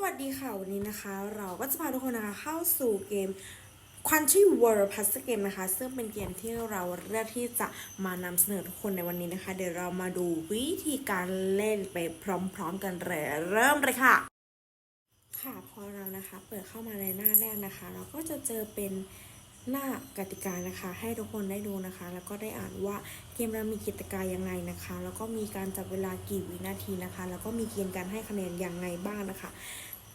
วัสดีค่ะ วันนี้นะคะ เราก็จะพาทุกคนนะคะเข้าสู่เกม Country World Puzzle Game นะคะ ซึ่งเป็นเกมที่เราเลือกที่จะมานำเสนอทุกคนในวันนี้นะคะ เดี๋ยวเรามาดูวิธีการเล่นไปพร้อมๆกันเลยเริ่มเลยค่ะ ค่ะพอเรานะคะเปิดเข้ามาในหน้าแรกนะคะ เราก็จะเจอเป็น หน้ากติกานะคะ ให้ทุกคนได้ดูนะคะ แล้วก็ได้อ่านว่าเกมเรามีกติกายังไงนะคะ แล้วก็มีการจับเวลากี่วินาทีนะคะ แล้วก็มีเกณฑ์การให้คะแนนยังไงบ้างนะคะ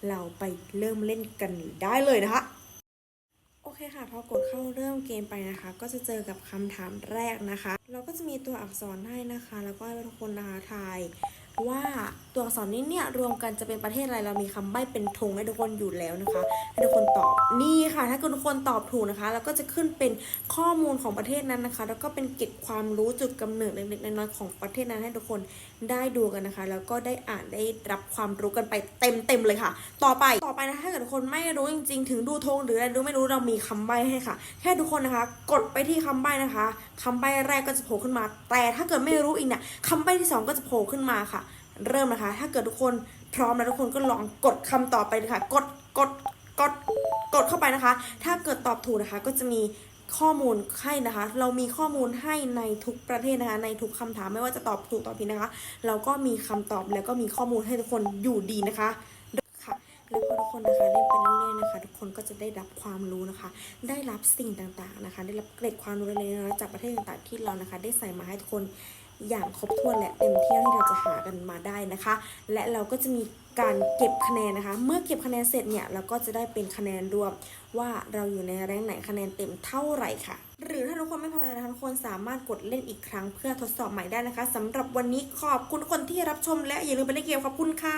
เราไปเริ่มเล่นกันได้เลยนะคะโอเคค่ะพอกดเข้าเริ่มเกมไปนะคะ ก็จะเจอกับคำถามแรกนะคะ เราก็จะมีตัวอักษรให้นะคะ แล้วก็ให้ทุกคนนะคะทาย ว่าตัวอักษรนี้เนี่ยรวมกันจะเป็นประเทศอะไรเรามีคำใบ้เป็นธงให้ทุกคนอยู่แล้วนะคะให้ทุกคนตอบนี่ค่ะ ถ้าทุกคนตอบถูกนะคะแล้วก็จะขึ้นเป็นข้อมูลของประเทศนั้นนะคะ แล้วก็เป็นเก็บความรู้จุดกำเนิดเล็กๆน้อยๆของประเทศนั้นให้ทุกคนได้ดูกันนะคะ แล้วก็ได้อ่านได้รับความรู้กันไปเต็มๆ เลยค่ะ ต่อไปต่อไปนะถ้าเกิดคนไม่รู้จริง ๆ ถึงดูธงหรืออะไรรู้ไม่รู้เรามีคำใบ้ให้ค่ะ แค่ทุกคนนะคะ กดไปที่คำใบ้นะคะคำใบ้แรกก็จะโผล่ขึ้นมา แต่ถ้าเกิดไม่รู้อีกเนี่ยคำใบ้ที่สองก็จะโผล่ขึ้นมาค่ะ เริ่มนะคะ ถ้าเกิดทุกคนพร้อมแล้วทุกคนก็ลองกดคำต่อไปเลยค่ะ กดกดกดกดเข้าไปนะคะ ถ้าเกิดตอบถูกนะคะ ก็จะมีข้อมูลให้นะคะ เรามีข้อมูลให้ในทุกประเทศนะคะ ในทุกคำถามไม่ว่าจะตอบถูกตอบผิดนะคะ เราก็มีคำตอบแล้วก็มีข้อมูลให้ทุกคนอยู่ดีนะคะ คนนะคะเล่นไปเรื่อยๆนะคะ ทุกคนก็จะได้รับความรู้นะคะ ได้รับสิ่งต่างๆนะคะ ได้รับเกร็ดความรู้เล็กๆน้อยๆจากประเทศต่างๆที่เรานะคะ ได้ใส่มาให้ทุกคนอย่างครบถ้วนและเต็มที่ที่เราจะหากันมาได้นะคะ และเราก็จะมีการเก็บคะแนนนะคะ เมื่อเก็บคะแนนเสร็จเนี่ยเราก็จะได้เป็นคะแนนรวมว่าเราอยู่ในแรงไหนคะแนนเต็มเท่าไหร่ค่ะ หรือถ้าทุกคนไม่พอใจนะคะทุกคนสามารถกดเล่นอีกครั้งเพื่อทดสอบใหม่ได้นะคะสำหรับวันนี้ขอบคุณทุกคนที่รับชมและอย่าลืมไปเล่นเกมขอบคุณค่ะ